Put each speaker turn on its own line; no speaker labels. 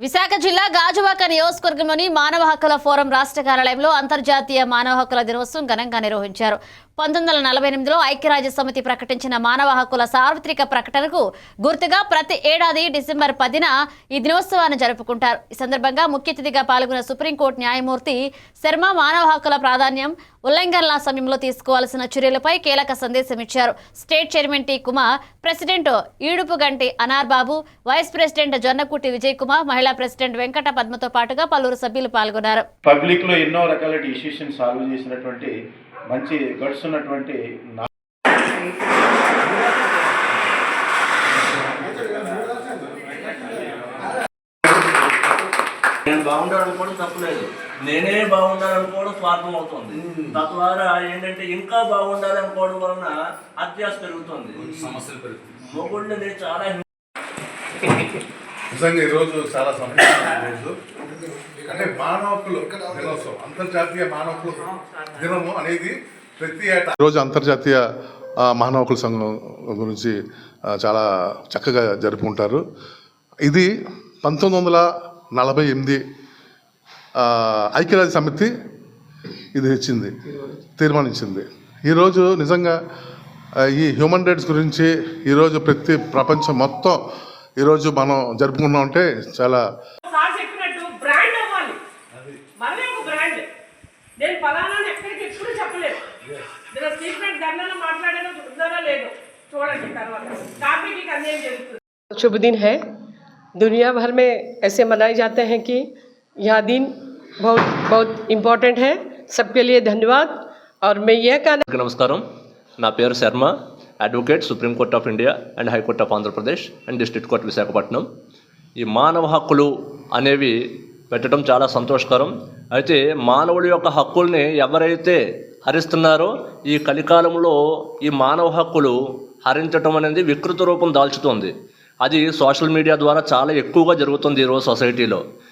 విశాఖ జిల్లా గాజువాక నియోజకవర్గంలోని మానవ హక్కుల ఫోరం రాష్ట్ర కార్యాలయంలో అంతర్జాతీయ మానవ హక్కుల దినోత్సవం ఘనంగా నిర్వహించారు. పంతొమ్మిది వందల నలభై ఎనిమిదిలో ఐక్యరాజ్య సమితి ప్రకటించిన మానవ హక్కుల సార్వత్రిక ప్రకటనకు గుర్తుగా ప్రతి ఏడాది డిసెంబర్ పదిన ఈ దినోత్సవాన్ని జరుపుకుంటారు. ఈ సందర్భంగా ముఖ్య అతిథిగా పాల్గొన్న సుప్రీంకోర్టు న్యాయమూర్తి శర్మ మానవ హక్కుల ప్రాధాన్యం ఉల్లంఘనల సమయంలో తీసుకోవాల్సిన చర్యలపై కీలక సందేశం ఇచ్చారు. State chairman T Kumar president Edupu Ganti vice president Jonnakuti Vijay Kumar మహిళా ప్రెసిడెంట్ వెంకట పద్మతో పాటుగా పలువురు సభ్యులు పాల్గొన్నారు.
పబ్లిక్లో ఎన్నో రకాల డిసిషన్ సాల్వ్ చేసినటువంటి మంచి నా-
నేను బాగుండాలనుకోవడం తప్పలేదు నేనే బాగుండాలనుకోవడం స్వార్థం అవుతుంది. తద్వారా ఏంటంటే ఇంకా బాగుండాలనుకోవడం వలన అత్యాస పెరుగుతుంది. సమస్యలు పెరుగుతుంది మొగుళ్ళని చాలా
నిజంగా ఈరోజు చాలా సంతోషమైన రోజు అంటే మానవ హక్కులు దినోత్సవం అంతర్జాతీయ మానవ హక్కుల దినము అనేది ప్రతి ఏటా. రోజు అంతర్జాతీయ ఆ, మానవ హక్కుల సంఘం గురించి చాలా చక్కగా జరుపుకుంటారు. ఇది పంతొమ్మిది వందల నలభై ఎనిమిది ఐక్యరాజ్య సమితి ఇది ఇచ్చింది తీర్మానించింది. ఈరోజు నిజంగా ఈ హ్యూమన్ రైట్స్ గురించి ఈరోజు ప్రతి ప్రపంచం మొత్తం ఈరోజు మనం జరుపుకున్నాం అంటే చాలా
సార్ చెప్పినట్టు బ్రాండ్ అవ్వాలి మనమే ఒక బ్రాండ్ నేను ఫలానా ఎక్కడికి ఎప్పుడు చెప్పలేదు నేను సీక్రెట్ ధర్నాలో మాట్లాడానో ఉందానో లేదో చూడండి తర్వాత టాపిక్ అన్యాయం జరుగుతుంది
शुभ दिन है दुनिया भर में ऐसे मनाए जाते हैं कि यह दिन बहुत बहुत इम्पोर्टेंट है सबके लिए धन्यवाद और मैं यह कहना
అందరికీ నమస్కారం నా పేరు Sharma advocate supreme court of India and high court of Andhra Pradesh and district court Visakhapatnam ఈ మానవ హక్కులు అనేవి పెట్టడం చాలా సంతోషకరం. అయితే మానవుడి యొక్క హక్కుల్ని ఎవరైతే హరిస్తున్నారో ఈ కలికాలంలో ఈ మానవ హక్కులు హరించటం అనేది వికృత రూపం దాల్చుతుంది. అది సోషల్ మీడియా ద్వారా చాలా ఎక్కువగా జరుగుతుంది ఈరోజు సొసైటీలో.